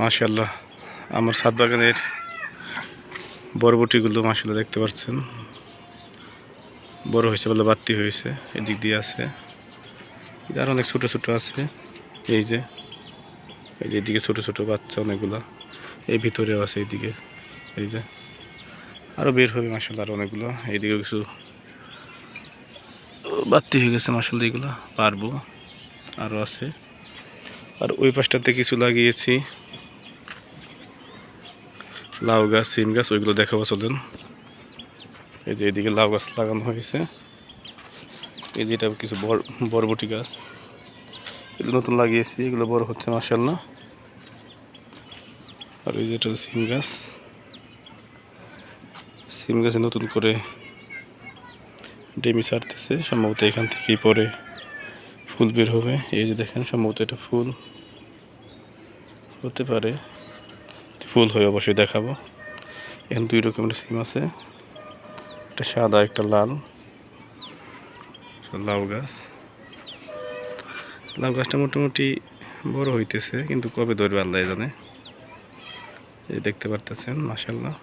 মাশাল্লাহ আমার সাত বাগানের বরবটিগুলো মাশাল্লাহ দেখতে পাচ্ছেন। বড় হয়েছে বলে বাড়তি হয়েছে, এদিক দিয়ে আছে। আর অনেক ছোট ছোট আছে, এই যে এই যে এদিকে ছোট ছোট বাচ্চা অনেকগুলা, এই ভিতরেও আছে এইদিকে এই যে। আরও বের হবে মাসাল্লাহ আরও অনেকগুলো এইদিকে কিছু বাড়তি হয়ে গেছে মাসাল্লাহ এগুলো, পারব। আরও আছে। আর ওই পাশটাতে কিছু লাগিয়েছি। লাউ গাছ, সিম গাছ, ওইগুলো দেখাবো, চলেন। এই যে এদিকে লাউ গাছ লাগানো হয়েছে। এই যে এটা কিছু বর- বরবটি গাছ। এগুলো নতুন লাগিয়েছি, এগুলো বড় হচ্ছে মাসাল্লাহ আর এই যে এটা সিম গাছ। সিম গাছে নতুন করে ডেমি ছাড়তেছে, সম্ভবত এখান থেকেই পরে ফুল বের হবে। এই যে দেখেন, সম্ভবত এটা ফুল হতে পারে। ফুল হয়ে অবশ্যই দেখাবো। এখানে দুই রকমের সিম আছে। একটা সাদা, একটা লাল। লাউ গাছ। লাউ গাছটা মোটামুটি বড় হইতেছে, কিন্তু কবে ধরবে আল্লাহ জানে। এই দেখতে পারতেছেন মাসাল্লাহ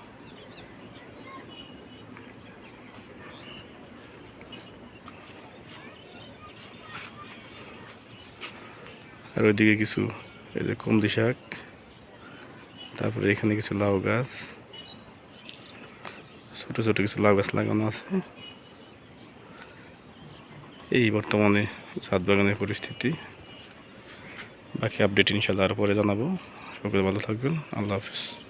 আর ওইদিকে কিছু, এই যে কমদি শাক। তারপরে এখানে কিছু লাউ গাছ। ছোটো ছোটো কিছু লাউ গাছ লাগানো আছে। এই বর্তমানে ছাদ বাগানের পরিস্থিতি। বাকি আপডেট ইনশাল্লাহ আর পরে জানাব। সকলে ভালো থাকবেন। আল্লাহ হাফিজ।